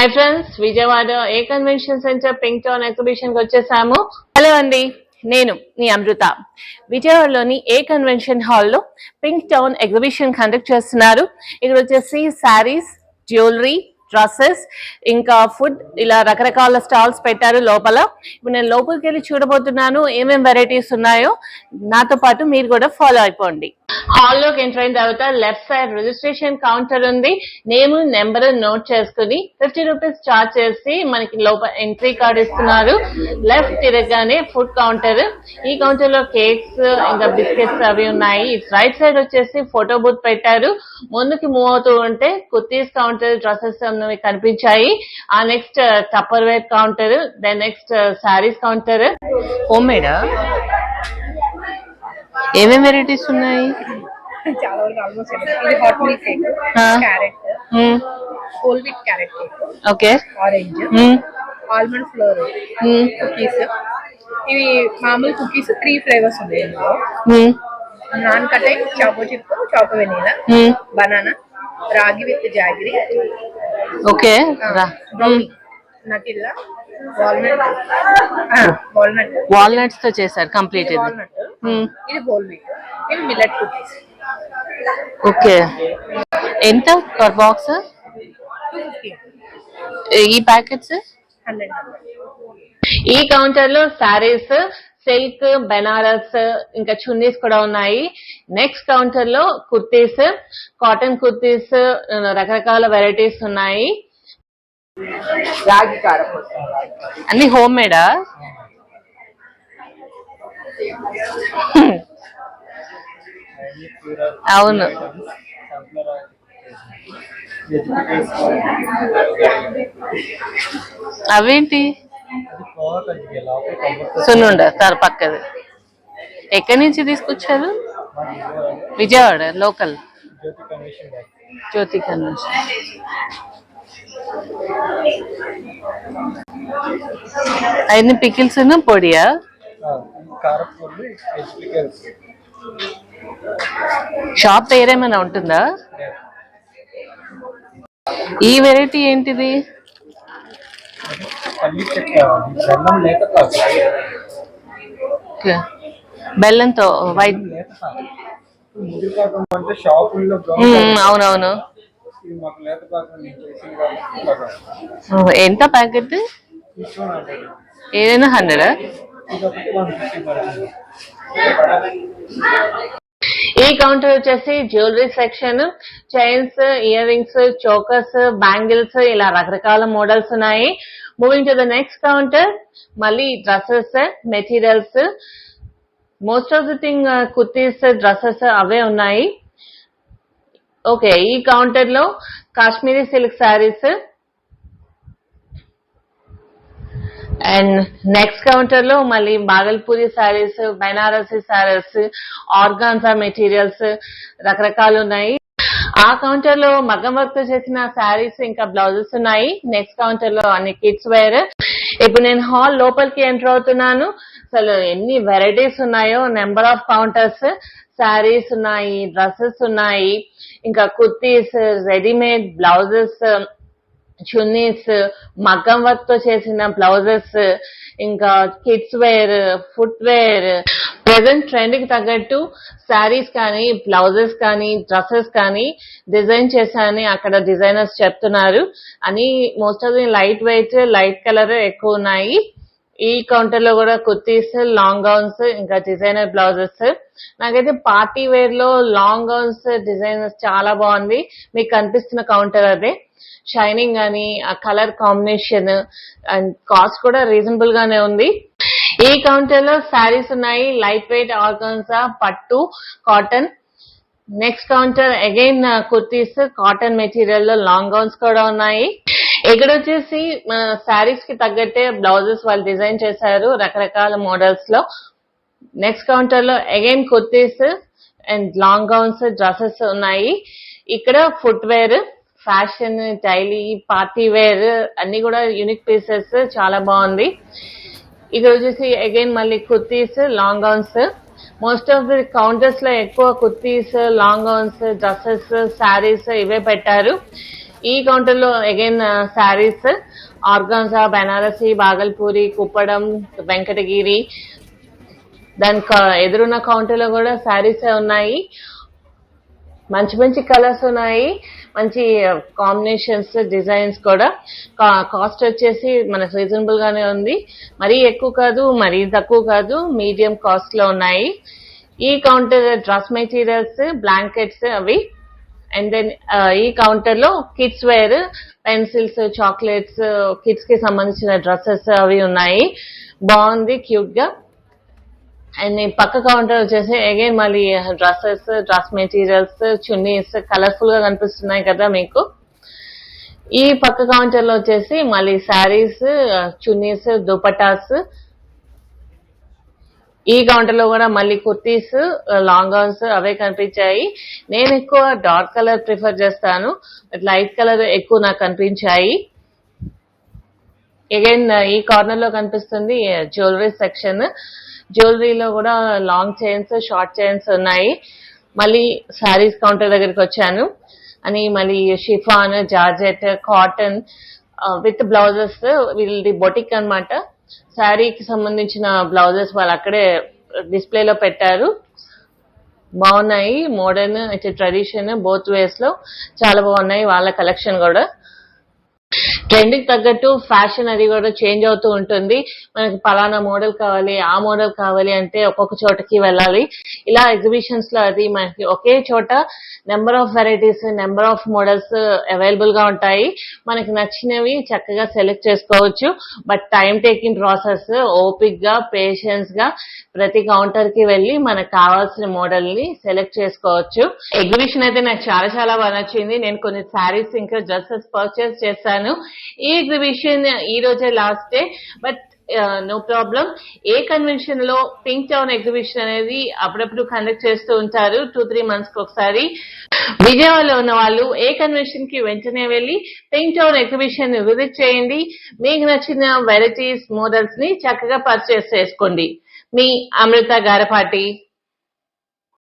Hi friends Vijayawada A convention centre pink town ఎగ్జిబిషన్కి వచ్చేసాము. Hello అండి నేను మీ అమృత. విజయవాడలోని ఏ కన్వెన్షన్ హాల్లో పింక్ టౌన్ ఎగ్జిబిషన్ కండక్ట్ చేస్తున్నారు. ఇక్కడ వచ్చేసి శారీస్ జ్యువెలరీ డ్రెస్సెస్ ఇంకా ఫుడ్ ఇలా రకరకాల స్టాల్స్ పెట్టారు లోపల. ఇప్పుడు నేను లోపలికి వెళ్ళి చూడబోతున్నాను ఏమేమి వెరైటీస్ ఉన్నాయో. నాతో పాటు మీరు కూడా ఫాలో అయిపోండి. హాల్లోకి ఎంటర్ అయిన తర్వాత లెఫ్ట్ సైడ్ రిజిస్ట్రేషన్ కౌంటర్ ఉంది. నేమ్ నెంబర్ నోట్ చేసుకుని ఫిఫ్టీ రూపీస్ చార్జ్ చేసి మనకి లోపల ఎంట్రీ కార్డ్ ఇస్తున్నారు. లెఫ్ట్ తిరగగానే ఫుడ్ కౌంటర్. ఈ కౌంటర్లో కేక్స్ ఇంకా బిస్కెట్స్ అవి ఉన్నాయి. రైట్ సైడ్ వచ్చేసి ఫోటో బూత్ పెట్టారు. ముందుకి మూవ్ అవుతూ ఉంటే కుర్తీస్ కౌంటర్ డ్రెస్సెస్ అన్నవి కనిపించాయి. ఆ next tupperware counter then next sarees counter. Home మేడా? ఏమేమి వెరైటీస్ ఉన్నాయి? చాలా వరకు ఆల్మోస్ట్ ఇది హాట్ మిల్క్ కేక్ ఆ. Carrot. Whole wheat carrot cake okay. Orange. Almond flour. Cookies ఇవి మామూలు కుకీస్ త్రీ ఫ్లేవర్స్ ఉన్నాయి. Nankhatai choco chip choco vanilla. Banana ragi with jaggery okay. Brownie Nutella walnut walnut వాల్నట్స్తో చేశారు complete ఇది. Walnut. ఇది whole wheat ఇవి millet cookies okay ఎంత? Per box fifty ఈ packets ఈ కౌంటర్లో శారీస్ సిల్క్ బెనారస్ ఇంకా చున్నీస్ కూడా ఉన్నాయి. నెక్స్ట్ కౌంటర్లో కుర్తీస్ కాటన్ కుర్తీస్ రకరకాల వెరైటీస్ ఉన్నాయి. అన్ని హోమ్ మేడా అవును. అవేంటి? సున్నుండ సార్ పక్కది. ఎక్కడి నుంచి తీసుకొచ్చారు? విజయవాడ లోకల్. జ్యోతి కన్వెన్షన్. అవన్నీ పికిల్స్ పొడియా? ఎస్పికల్స్ షాప్ పేరేమైనా ఉంటుందా? ఈ వెరైటీ ఏంటిది? బెల్లం లేత. బెల్లంతో వైట్ అవునవును. ఎంత ప్యాకెట్? ఏదైనా హండ్రెడా ఈ కౌంటర్ వచ్చేసి jewellery section chains earrings chokers bangles ఇలా రకరకాల మోడల్స్ ఉన్నాయి. Moving to the next counter మళ్ళీ dresses materials. Most of the thing kurtis dresses అవే ఉన్నాయి. ఓకే ఈ కౌంటర్లో Kashmiri silk sarees and next కౌంటర్లో మళ్ళీ Bhagalpuri sarees Banarasi sarees organza materials రకరకాలు ఉన్నాయి. ఆ కౌంటర్లో మగ్గం వర్క్ చేసిన శారీస్ ఇంకా బ్లౌజెస్ ఉన్నాయి. నెక్స్ట్ కౌంటర్లో అన్ని కిడ్స్ వేర్. ఇప్పుడు నేను హాల్ లోపలికి ఎంటర్ అవుతున్నాను. అసలు ఎన్ని వెరైటీస్ ఉన్నాయో నెంబర్ ఆఫ్ కౌంటర్స్ శారీస్ ఉన్నాయి డ్రెస్సెస్ ఉన్నాయి. ఇంకా కుర్తీస్ రెడీమేడ్ బ్లౌజెస్ చున్నీస్ మగ్గం వర్క్తో చేసిన బ్లౌజెస్ ఇంకా kids wear foot wear present ట్రెండ్కి తగ్గట్టు శారీస్ కానీ బ్లౌజెస్ కానీ డ్రెస్సెస్ కానీ డిజైన్ చేశానని అక్కడ డిజైనర్స్ చెప్తున్నారు. అని most of the light weight light colour ఎక్కువ ఉన్నాయి. ఈ కౌంటర్లో కూడా కుర్తీస్ లాంగ్ గౌన్స్ ఇంకా డిజైనర్ బ్లౌజెస్ నాకైతే పార్టీ వేర్లో లాంగ్ గౌన్స్ డిజైనర్స్ చాలా బాగుంది. మీకు కనిపిస్తున్న కౌంటర్ అదే. షైనింగ్ అని ఆ కలర్ కాంబినేషన్ అండ్ కాస్ట్ కూడా రీజనబుల్ గానే ఉంది. ఈ కౌంటర్లో శారీస్ ఉన్నాయి లైట్ వెయిట్ ఆర్గన్సా పట్టు cotton. Next counter again kurtis cotton మెటీరియల్లో long gowns కూడా ఉన్నాయి. ఇక్కడ వచ్చేసి శారీస్కి తగ్గట్టే బ్లౌజెస్ వాళ్ళు డిజైన్ చేశారు రకరకాల మోడల్స్లో. నెక్స్ట్ కౌంటర్లో again kurtis and long gowns dresses ఉన్నాయి. ఇక్కడ footwear fashion daily party wear అన్ని కూడా యూనిక్ పీసెస్ చాలా బాగుంది. ఇక్కడ వచ్చేసి అగైన్ మళ్ళీ kurtis long gowns most of the కౌంటర్స్లో ఎక్కువ kurtis long gowns dresses sarees ఇవే పెట్టారు. ఈ కౌంటర్లో again sarees organza Banarasi Bhagalpuri Kuppadam Venkatagiri దాని ఎదురున్న కౌంటర్లో కూడా శారీస్ ఉన్నాయి. మంచి మంచి కలర్స్ ఉన్నాయి. మంచి కాంబినేషన్స్ డిజైన్స్ కూడా. కాస్ట్ వచ్చేసి మనకు రీజనబుల్ గానే ఉంది. మరీ ఎక్కువ కాదు మరీ తక్కువ కాదు మీడియం కాస్ట్లో ఉన్నాయి. ఈ కౌంటర్ డ్రెస్ మెటీరియల్స్ బ్లాంకెట్స్ అవి. అండ్ దెన్ ఈ కౌంటర్లో కిడ్స్ వేర్ పెన్సిల్స్ చాక్లెట్స్ కిడ్స్కి సంబంధించిన డ్రెస్సెస్ అవి ఉన్నాయి. బాగుంది క్యూట్గా. అండ్ పక్క కౌంటర్ వచ్చేసి అగైన్ మళ్ళీ డ్రెస్సెస్ డ్రెస్ మెటీరియల్స్ చున్నీస్ కలర్ఫుల్గా కనిపిస్తున్నాయి కదా మీకు. ఈ పక్క కౌంటర్లో వచ్చేసి మళ్ళీ శారీస్ చున్నీస్ దుపటాస్ ఈ కౌంటర్లో కూడా మళ్ళీ కుర్తీస్ లాంగ్ గౌన్స్ అవే కనిపించాయి. నేను ఎక్కువ డార్క్ కలర్ ప్రిఫర్ చేస్తాను. లైట్ కలర్ ఎక్కువ నాకు కనిపించాయి. అగైన్ ఈ కార్నర్లో కనిపిస్తుంది జ్యువెలరీ సెక్షన్ జ్యువెలరీలో కూడా లాంగ్ చైన్స్ షార్ట్ చైన్స్ ఉన్నాయి. మళ్ళీ శారీస్ కౌంటర్ దగ్గరికి వచ్చాను. అని మళ్ళీ chiffon georgette cotton with blouses వీళ్ళది బొటిక్ అనమాట శారీకి సంబంధించిన బ్లౌజెస్ వాళ్ళు అక్కడే డిస్ప్లేలో పెట్టారు. బాగున్నాయి మోడర్న్ అయితే ట్రెడిషన్ బోత్ వేస్లో చాలా బాగున్నాయి వాళ్ళ కలెక్షన్ కూడా. ట్రెండ్కి తగ్గట్టు ఫ్యాషన్ అది కూడా చేంజ్ అవుతూ ఉంటుంది. మనకి పలానా మోడల్ కావాలి ఆ మోడల్ కావాలి అంటే ఒక్కొక్క చోటకి వెళ్ళాలి. ఇలా ఎగ్జిబిషన్స్లో అది మనకి ఒకే చోట number of varieties number of models అవైలబుల్గా ఉంటాయి. మనకి నచ్చినవి చక్కగా సెలెక్ట్ చేసుకోవచ్చు. బట్ టైం టేకింగ్ ప్రాసెస్ ఓపిక్గా పేషెన్స్గా ప్రతి కౌంటర్కి వెళ్ళి మనకు కావాల్సిన మోడల్ని సెలెక్ట్ చేసుకోవచ్చు. ఎగ్జిబిషన్ అయితే నాకు చాలా చాలా బాగా నచ్చింది. నేను కొన్ని శారీస్ ఇంకా డ్రెస్సెస్ పర్చేస్ చేశాను. ఈ ఎగ్జిబిషన్ ఈ రోజే last day but no problem ఏ కన్వెన్షన్లో పింక్ టౌన్ ఎగ్జిబిషన్ అనేది అప్పుడప్పుడు కండక్ట్ చేస్తూ ఉంటారు. టూ త్రీ మంత్స్కి ఒకసారి. విజయవాడలో ఉన్న వాళ్ళు ఏ కన్వెన్షన్కి వెంటనే వెళ్ళి పింక్ టౌన్ ఎగ్జిబిషన్ విజిట్ చేయండి. మీకు నచ్చిన వెరైటీస్ మోడల్స్ని చక్కగా పర్చేస్ చేసుకోండి. మీ అమృత గారపాటి.